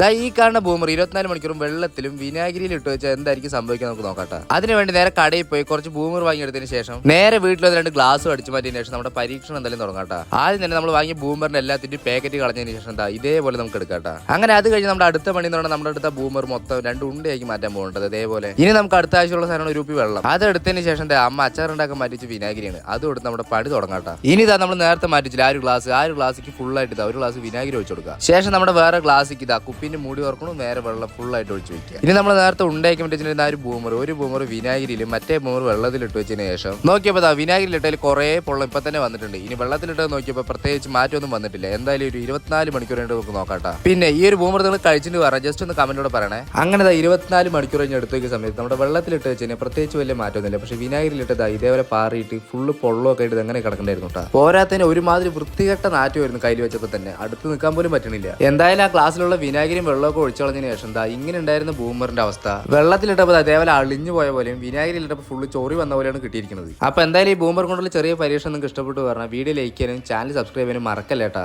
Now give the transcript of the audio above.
ദാ ഈ കാണുന്ന ബൂമർ ഇരുപത്തിനാല് മണിക്കൂറും വെള്ളത്തിലും വിനാഗിരിയിൽ ഇട്ട് വെച്ചാൽ എന്തായിരിക്കും സംഭവിക്കാൻ നമുക്ക് നോക്കട്ടെ. അതിനുവേണ്ടി നേരെ കടയിൽ പോയി കുറച്ച് ഭൂമർ വാങ്ങിയെടുത്തതിന് ശേഷം നേരെ വീട്ടിൽ രണ്ട് ഗ്ലാസ് അടിച്ചു മാറ്റിയതിന് ശേഷം നമ്മുടെ പരീക്ഷണം എന്തായാലും തുടങ്ങാട്ടെ. ആദ്യം തന്നെ നമ്മൾ വാങ്ങിയ ബൂമറിന്റെ എല്ലാത്തിന്റെ പാക്കറ്റ് കളഞ്ഞതിന് ശേഷം എന്താ ഇതേപോലെ നമുക്ക് എടുക്കാട്ടെ. അങ്ങനെ അത് കഴിഞ്ഞ് നമ്മുടെ അടുത്ത പണി എന്ന് പറഞ്ഞാൽ നമ്മുടെ അടുത്ത ഭൂമർ മൊത്തം രണ്ട് ഉണ്ടയാക്കി മാറ്റാൻ പോകേണ്ടത് അതേപോലെ. ഇനി നമുക്ക് അടുത്ത ആഴ്ചയുള്ള സാധനം ഒരു രൂപ വെള്ളം. അത് എടുത്തതിന് ശേഷം എന്താ അമ്മ അച്ചാറുണ്ടാക്കാൻ മാറ്റിച്ച് വിനാഗിരിയാണ്. അത് കൊടുത്ത് നമ്മുടെ പണി തുടങ്ങാട്ടെ. ഇനി ഇതാ നമ്മൾ നേരത്തെ മാറ്റിച്ചില്ല ആ ഒരു ഗ്ലാസ് ആ ഒരു ഗ്ലാസ്സിക്ക് ഫുൾ ആയിട്ട് ഇതാ ഒരു ഗ്ലാസ് വിനാഗിരി ഒഴിച്ചു കൊടുക്കുക. ശേഷം നമ്മുടെ വേറെ ഗ്ലാസ്സിക്ക് ഇതാ കുപ്പിന്റെ മൂടി ഓർക്കണം നേരെ വെള്ളം ഫുൾ ആയിട്ട് ഒഴിച്ചു വെക്കുക ഇനി നമ്മൾ നേരത്തെ ഉണ്ടാക്കി വെച്ചിരുന്ന ആ ഒരു ബൂമർ ഒരു ബൂമർ വിനാഗിരിയിലും മറ്റേ ബൂമർ വെള്ളത്തിൽ ഇട്ട് വെച്ചതിന് ശേഷം നോക്കിയപ്പോൾ ആ വിനാഗിരിലിട്ടതിൽ കുറേ പൊള്ളം ഇപ്പൊ തന്നെ വന്നിട്ടുണ്ട്. ഇനി വെള്ളത്തിലിട്ട് നോക്കിയപ്പോൾ പ്രത്യേകിച്ച് മാറ്റമൊന്നും വന്നിട്ടില്ല. എന്തായാലും ഒരു ഇരുപത്തിനാല് മണിക്കൂർ കഴിഞ്ഞ് നമുക്ക് നോക്കാട്ടാ. പിന്നെ ഈ ഒരു ബൂമർ നിങ്ങൾ കഴിച്ചിട്ട് പറ ജസ്റ്റ് ഒന്ന് കമന്റോടെ പറയണേ. അങ്ങനെ ഇരുപത്തിനാല് മണിക്കൂർ കഴിഞ്ഞ് എടുത്ത് വെക്കുന്ന സമയത്ത് നമ്മുടെ വെള്ളത്തിലിട്ട് വെച്ചാൽ പ്രത്യേകിച്ച് വലിയ മാറ്റമൊന്നുമില്ല. പക്ഷേ വിനാഗിരിലിട്ടത് ഇതേപോലെ പാറിയിട്ട് ഫുള്ള് പൊള്ളമൊക്കെ ആയിട്ട് അങ്ങനെ കിടക്കണ്ടായിരുന്നു കേട്ടോ പോരാത്തതിന് ഒരുമാതിരി വൃത്തികെട്ട നാറ്റമായിരുന്നു കയ്യിൽ വെച്ചപ്പോൾ തന്നെ. അടുത്ത് നിൽക്കാൻ പോലും പറ്റണില്ല. എന്തായാലും ആ ക്ലാസ്സിലുള്ള വിനാഗിരിയും വെള്ളമൊക്കെ ഒഴിച്ചു കളഞ്ഞതിന് ശേഷം എന്താ ഇങ്ങനെ ഉണ്ടായിരുന്ന ബൂമറിന്റെ അവസ്ഥ. വെള്ളത്തിലിട്ടപ്പോൾ അതേപോലെ അളിഞ്ഞു പോയ പോലെയും വിനാഗിരിയിലിട്ടപ്പോൾ ഫുള്ള് ചോറി വന്ന പോലെയാണ് കിട്ടിയിരിക്കുന്നത്. അപ്പൊ എന്തായാലും ഈ ബൂമർ കൊണ്ടുള്ള ചെറിയ പരീക്ഷ നിങ്ങൾക്ക് ഇഷ്ടപ്പെട്ടു പറഞ്ഞാൽ വീഡിയോ ലൈക്ക് ചെയ്യാനും ചാനൽ സബ്സ്ക്രൈബ് ചെയ്യാനും മറക്കല്ലേട്ടാ.